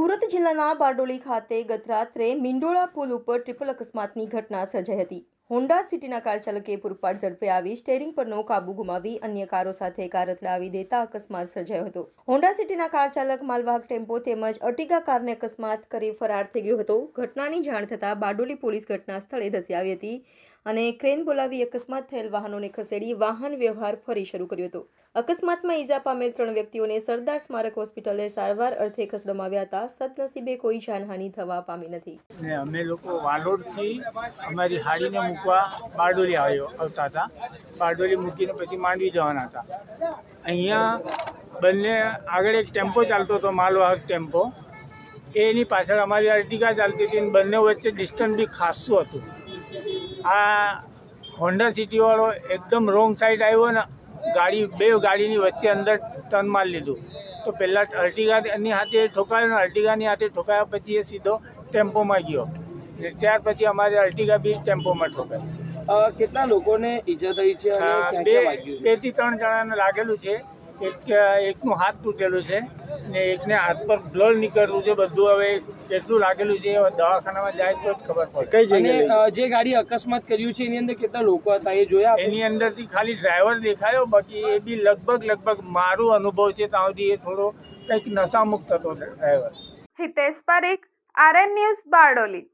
સુરત જિલ્લાના બારડોલી ખાતે ગત રાત્રે મિંડોળા પુલ ઉપર ટ્રિપલ અકસ્માતની ઘટના સર્જાઈ હતી. હોન્ડા સિટીના કાર ચાલકે પૂરપાટ ઝડપે આવી સ્ટેરિંગ પરનો કાબુ ગુમાવી અન્ય કારો સાથે કાર અથડાવી દેતા અકસ્માત સર્જાયો હતો. હોન્ડા સિટીના કાર ચાલક, માલવાહક ટેમ્પો તેમજ અર્ટિગા કારને અકસ્માત કરી ફરાર થઈ ગયો હતો. ઘટનાની જાણ થતાં બારડોલી પોલીસ ઘટના સ્થળે ધસી આવી હતી. અને ક્રેન બોલાવી અકસ્માત થયેલ વાહનોને ખસેડી વાહન વ્યવહાર ફરી શરૂ કર્યો હતો. અકસ્માતમાં ઈજા પામેલ ત્રણ વ્યક્તિઓને સરદાર સ્મારક હોસ્પિટલે સારવાર અર્થે ખસેડવામાં હતા. સદનસીબે કોઈ જાનહાનિ થવા પામી નથી. અમે લોકો વાલોડથી અમારી હાડીને મૂકવા બારડોલી આવ્યો, આવતા હતા. બારડોલી મૂકીને પછી માંડવી જવાના હતા. અહીંયા બંને આગળ એક ટેમ્પો ચાલતો હતો, માલવાહક ટેમ્પો. એની પાછળ અમારી અર્ટિગા ચાલતી હતી બંને વચ્ચે ડિસ્ટન્સ બી ખાસું હતું. આ હોન્ડા સિટીવાળો એકદમ રોંગ સાઈડ આવ્યો ને ગાડી બે ગાડીની વચ્ચે અંદર ટર્ન મારી લીધું. તો પહેલાં અર્ટિગાની હાથે ઠોકાયો ને અર્ટિગાની હાથે ઠોકાયા પછી એ સીધો ટેમ્પોમાં ગયો. ને ત્યાર પછી અમારે અર્ટિગા બી ટેમ્પોમાં ઠોકાય. કેટલા લોકોને ઈજા થઈ છે? બેથી ત્રણ જણાને લાગેલું છે. એક એકનું હાથ તૂટેલું છે ને એકને હાથ પર બ્લડ નીકળેલું છે બધું હવે કેટલું લાગેલું છે હવે દવાખાનામાં જાય તો જ ખબર પડે. કઈ જગ્યાએ જે ગાડી અકસ્માત કર્યું છે એની અંદર કેટલા લોકો હતા એ જોયા? એની અંદરથી ખાલી ડ્રાઈવર દેખાયો બાકી એ બી લગભગ લગભગ મારો અનુભવ છે ત્યાં સુધી એ થોડો કંઈક નશામુક્ત હતો driver. Hitesh Parekh RN news Bardoli.